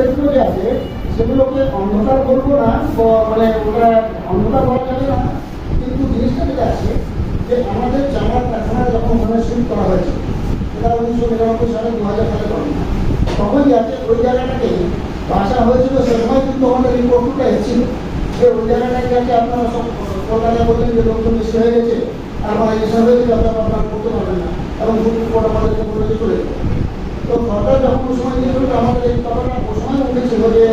ক্ষেত্র যে আছে, সেগুলোকে অন্ধকার করব না মানে ওটা অন্ধকার করা যাবে না। কিন্তু জিনিসটা যেটা আছে, যে আমাদের জামার কারখানা যখন ওখানে শুরু করা হয়েছে এটা উনিশশো নিরানব্বই সালে দু হাজার সালে ঘটনা তখন যাতে ওই জায়গাটাকে বাসা হয়েছিল, সে সময় কিন্তু আমাদের রিপোর্টটা এসেছিল। যে ওই জায়গাটাকে যাতে আপনারা সব কলকাতায় বললেন যে লোকজন বেশি হয়ে গেছে আমার এসব হয়েছে আপনারা আপনারা করতে পারবেন না। এবং সুপ্রিম কোর্ট আমাদেরকে যেতে। তো সরকার যখন ওই সময় নিয়েছিল তো আমাদের এই কথাটা ওই সময় উঠেছিল যে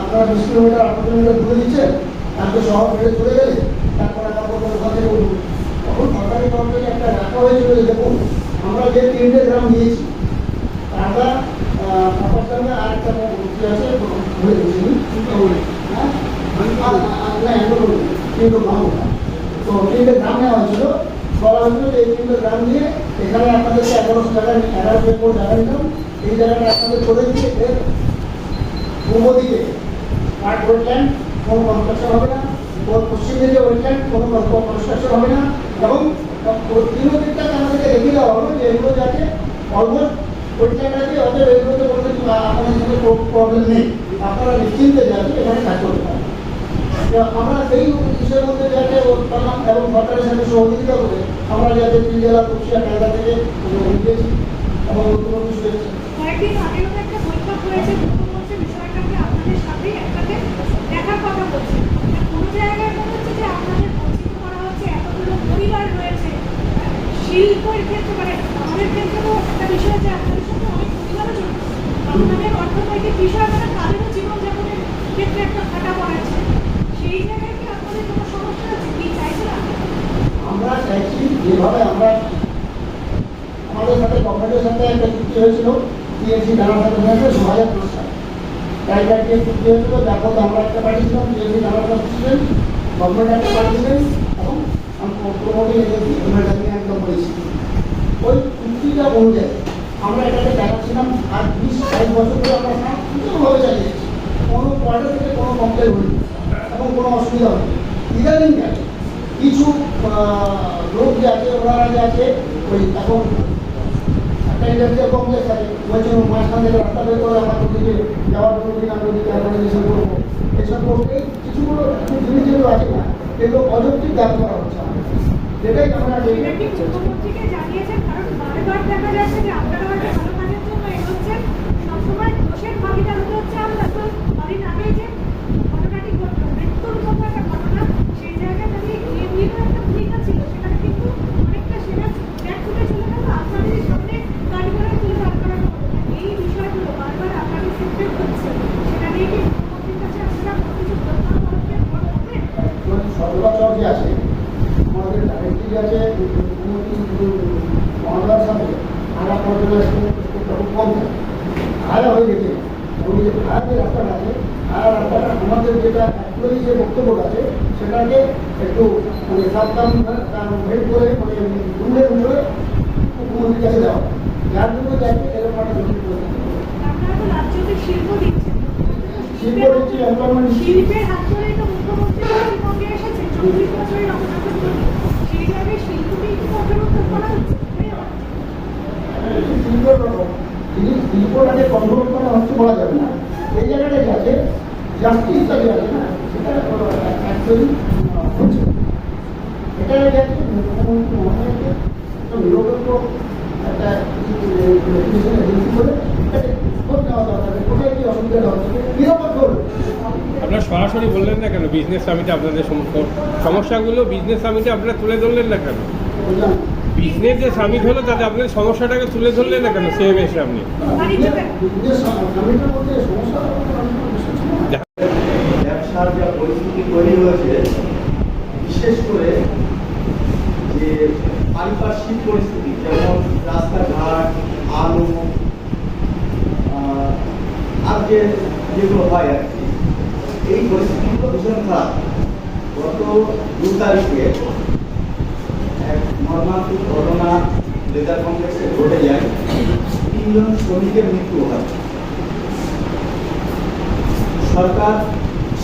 আপনারা কিলোমিটার আট কিলোমিটার দূরে দিচ্ছেন আর তো শহর ফেলে চলে গেলে তারপরে কোনো উঠবে তখন সরকারি তরফ থেকে একটা রাখা দেখুন, আমরা যে তিনটে গ্রাম নিয়েছি টাকা পাপারগ্রামে আর একটা কি আছে, ভুলে গেছি হ্যাঁ? না এগুলো কিন্তু তো তিনটে গ্রাম নেওয়া হয়েছিল। বলা হয়েছিল যে এই নিয়ে এখানে আপনাদেরকে এগারোশো টাকা একর জায়গা নিলাম, এই জায়গাটা আপনাদের করে দিয়ে এর পূর্ব দিকে ওয়েটল্যান্ড কোনো কনস্ট্রাকশন হবে না ওর পশ্চিম দিকে হবে না, এবং তিন দিকটাকে আমাদেরকে রেখে দেওয়া এগুলো যাতে অলমোস্ট ওয়েটল্যান্ড অতএব এগুলোতে কোনো কিছু আপনাদের সাথে প্রবলেম নেই। আপনারা নিশ্চিন্তে যাতে এখানে কাজ করতে পারেন। আমরা সেই বিষয়ের মধ্যে যাতে করলাম এবং সরকারের সাথে সহযোগিতা করে আমরা যাতে তিন জেলা কুষ্টিয়া টাইগার থেকে দিয়েছি এবং মুখ্যমন্ত্রী শুনেছি কয়েকদিন আগেও তো একটা বৈঠক হয়েছে মনে শিল্পের ক্ষেত্রে মানে আমাদের ক্ষেত্রেও একটা বিষয় যে আপনাদের সাথে অনেক পরিবারও জড়িত। আপনাদের অর্থনৈতিক বিষয় মানে তাদেরও জীবনযাপনের ক্ষেত্রে একটা ফাটা পড়াচ্ছে আমরা চাইছি যেভাবে আমরা আমাদের সাথে গভর্নমেন্টের সাথে একটা চুক্তি হয়েছিল, টিএসসি জানার সাথে হয়েছে, দু হাজার দশ সালে। টাইগার দিয়ে চুক্তি হয়েছিল মধ্যে আমরা একটা পাঠিয়েছিলাম, টিএসসি জানার প্রেসিডেন্ট গভর্নমেন্ট একটা পাঠিয়েছিলেন এবং প্রমোটিং এজেন্সি এমার্জেন্সি একদম করেছি ওই চুক্তিটা অনুযায়ী আমরা এটাকে দেখাচ্ছিলাম, আর বিশ বাইশ বছর ধরে আমরা শান্তিপূর্ণভাবে চালিয়েছি কোনো কোয়ার্টার থেকে কোনো কমপ্লেন হয়নি। এবং কোনো অসুবিধা হবে ইদানিং গেছে কিছু লোক যে আছে ওনারা যে আছে, ওই এখন একটা ইন্ডাস্ট্রিয়াল কমপ্লেক্স আছে। বলছে মাঝখান থেকে রাস্তা বের করে আমার যাওয়ার জন্য অর্গানাইজেশন করব এসব করব। কিছুগুলো কিছু জিনিস যেগুলো আছে না এগুলো অযৌক্তিক দাবি করা হচ্ছে। যেটাই আমরা এটা কি মুখ্যমন্ত্রীকে জানিয়েছেন কারণ বারবার দেখা যাচ্ছে যে আপনারা হয়তো ভালো কাজের জন্য এগোচ্ছেন সবসময় দোষের ভাগিদার হতে হচ্ছে আমরা তো কদিন আগে যে ঘটনাটি ঘটলো মৃত্যুর মতো একটা ঘটনা সেই জায়গায় যদি ইএমডিরও একটা ভূমিকা ছিল সেখানে কিন্তু অনেকটা সেটা ব্যাক ফুটে চলে গেল আপনাদের সামনে গাড়ি ঘোড়া তুলে দাঁড় করানো হলো না। এই বিষয়গুলো বারবার আপনাদের ক্ষেত্রে হচ্ছে সেটা নিয়ে কি মুখ্যমন্ত্রীর কাছে আপনারা কোনো কিছু প্রস্তাব করবেন করবেন মানে সর্বাচর যে আছে আমাদের ডাইরেক্টরি আছে মহাদার সাথে আলাপ পর্যালোচনা খুব কম থাকে ভাড়া হয়ে গেছে ওই যে ভাড়া যে রাস্তাটা আছে ভাড়া রাস্তাটা অ্যাকচুয়ালি যে বক্তব্য আছে সেটাকে একটু মানে সাবধান করে মানে দূরে দূরে মুখ্যমন্ত্রীর কাছে দেওয়া যার জন্য যাচ্ছে এরকম একটা শিল্প দিচ্ছেন। শিল্প দিচ্ছি, employment শিল্পের হাত ধরেই তো মুখ্যমন্ত্রী পশ্চিমবঙ্গে এসেছে চব্বিশ বছরের সেই জায়গায় শিল্পকেই কি অন্তর্ভুক্ত করা হচ্ছে? শিল্পটাকে কন্ট্রোল করা হচ্ছে বলা যাবে না এই জায়গাটা যে আছে না সেটা অ্যাকচুয়ালি এটা মুখ্যমন্ত্রী মহাশয়কে একটা নিরপেক্ষ একটা হলো আপনারা সরাসরি বললেন না কেন? বিজনেস সামিটে আপনাদের সম- সমস্যাগুলো বিজনেস সামিটে আপনারা তুলে ধরলেন না কেন? বিজনেস যে সামিট হলো তাতে আপনাদের সমস্যাটাকে তুলে ধরলেন না কেন সেম এসে আপনি ব্যবসার যা পরিস্থিতি তৈরি হয়েছে, বিশেষ করে যে পারিপার্শ্বিক পরিস্থিতি, যেমন রাস্তাঘাট, আলো আর যে যেগুলো হয় আর কি, এই পরিস্থিতিগুলো ভীষণ খারাপ। গত দু তারিখে এক মর্মান্তিক ঘটনা লেদার কমপ্লেক্সে ঘটে যায়। তিনজন শ্রমিকের মৃত্যু হয়। সরকার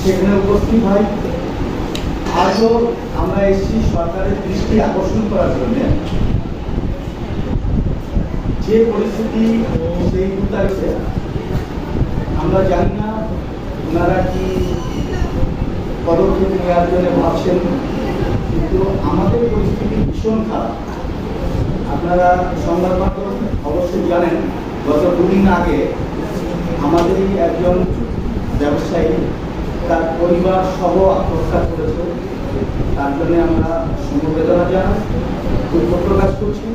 সেখানে উপস্থিত হয়। আজও আমরা এসেছি সরকারের দৃষ্টি আকর্ষণ করার জন্য। যে পরিস্থিতি সেই দু আমরা জানি না ওনারা কি পদক্ষেপ নেওয়ার জন্য ভাবছেন, কিন্তু আমাদের পরিস্থিতি ভীষণ খারাপ। আপনারা সংবাদ মাধ্যম অবশ্যই জানেন, গত দুদিন আগে আমাদেরই একজন ব্যবসায়ী তার পরিবার সহ আত্মহত্যা করেছে। তার জন্য আমরা সমবেদনা জানাই, দুঃখ প্রকাশ করছি।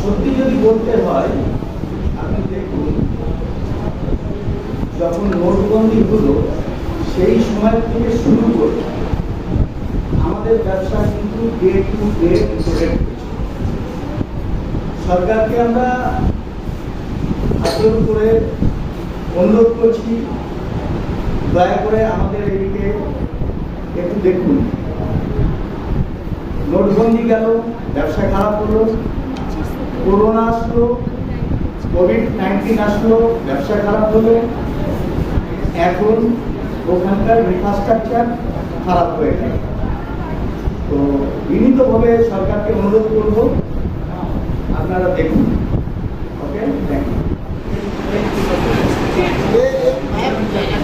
সত্যি যদি বলতে হয়, আপনি দেখুন, যখন নোটবন্দি হলো, সেই সময় থেকে শুরু করে আমাদের ব্যবসা কিন্তু ডে টু ডে সরকারকে আমরা আগ্রহ করে অনুরোধ করছি, দয়া করে আমাদের এদিকে একটু দেখুন। নোটবন্দি গেল, ব্যবসা খারাপ হলো, করোনা আসলো কোভিড নাইন্টিন আসলো, ব্যবসা খারাপ হলো। এখন ওখানকার ইনফ্রাস্ট্রাকচার খারাপ হয়ে গেল। তো বিনীতভাবে সরকারকে অনুরোধ করব, আপনারা দেখুন।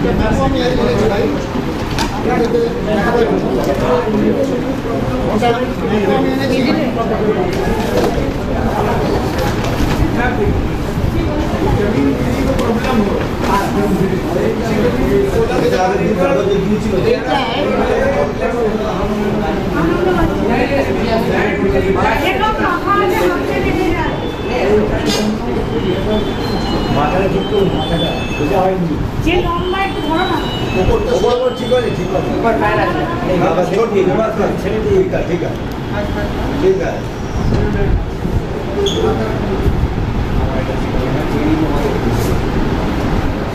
একটা ম্যাপও আমি আজ যে লম্বা একটু ধরো না।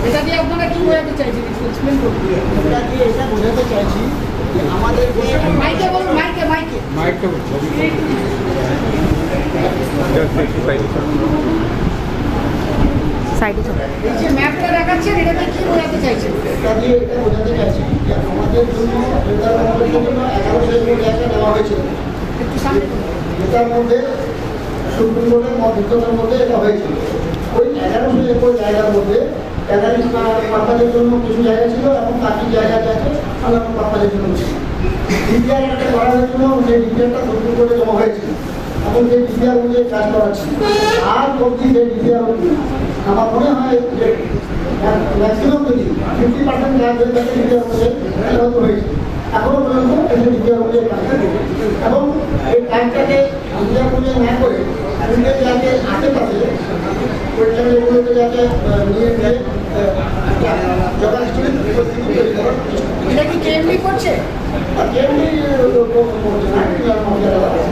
এটা দিয়ে আপনারা কি বোঝাতে চাইছেন? এক্সপ্লেন করুন। এটা দিয়ে এটা বোঝাতে চাইছি যে আমাদের মাইকে বলুন মাইকে মাইকে। মাইকটা সাইডে যে যে জন্য। মধ্যে হয়েছিল ওই এগারোশো একর জায়গার মধ্যে পারপাজের জন্য কিছু জায়গা ছিল এবং বাকি জায়গা আছে অন্যান্য পারপাজের জন্য ছিল ডিপিআর একটা করা সেই ডিপিআরটা সুপ্রিম কোর্টে জমা হয়েছিল সেই ডিপিআর অনুযায়ী কাজ করা ছিল আর অবধি সেই ডিপিআর আমার মনে হয় যে ম্যাক্সিমাম যদি ফিফটি পার্সেন্ট কাজ হয়ে থাকে ডিপিআর অনুযায়ী হয়েছে। এখনও পর্যন্ত এই ডিপিআর অনুযায়ী এবং এই কাজটাকে ডিপিআর অনুযায়ী না করে আমাদের যাতে আশেপাশে জায়গাগুলোতে যাতে নিয়ে পরিস্থিতি তৈরি করার চেষ্টা এটা কি কেএমডি করছে? আর এমনি করছে না এগুলো মহিলারা আছে।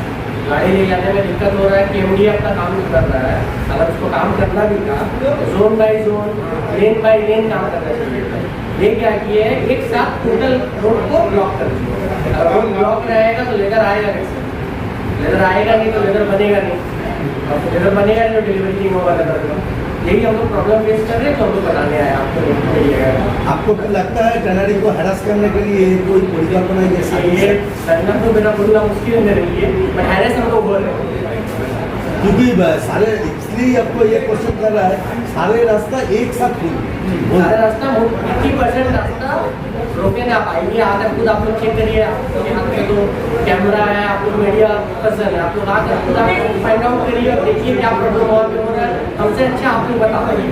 गाड़ी ले जाने में दिक्कत हो रहा है केमडी अपना काम नहीं कर रहा है। अगर उसको काम करना भी था zone by zone lane by lane काम करना चाहिए ये क्या किए एक साथ टोटल रोड को ब्लॉक कर दिया। अगर रोड ब्लॉक रहेगा तो लेदर आएगा कैसे? लेदर आएगा नहीं तो लेदर बनेगा नहीं। और लेदर बनेगा नहीं तो डिलीवरी नहीं होगा लेदर का यही हम लोग प्रॉब्लम फेस कर रहे हैं तो हम लोग बताने आए आपको आपको क्या लगता है टनरी को हरास करने के लिए कोई परिकल्पना जैसे ये करना तो मेरा बोलना मुश्किल में रही है बट हैरेस हम लोग हो रहे हैं। क्योंकि सारे इसलिए आपको ये क्वेश्चन कर रहा है सारे रास्ता एक साथ खुल सारे रास्ता फिफ्टी परसेंट रास्ता रोके ना आप आइए आकर खुद आप लोग चेक करिए आप लोग यहाँ पे तो कैमरा है आप लोग मीडिया पर्सन है आप लोग आकर खुद आप फाइंड आउट करिए और देखिए क्या प्रॉब्लम वहाँ पे हो रहा है हमसे अच्छा आप लोग बता पाइए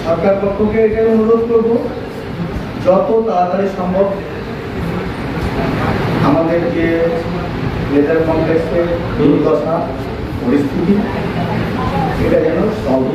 সরকার পক্ষকে এটাই অনুরোধ করব যত তাড়াতাড়ি সম্ভব আমাদের যে লেজার কমপ্লেক্সের দুর্দশা পরিস্থিতি এটা যেন সলভ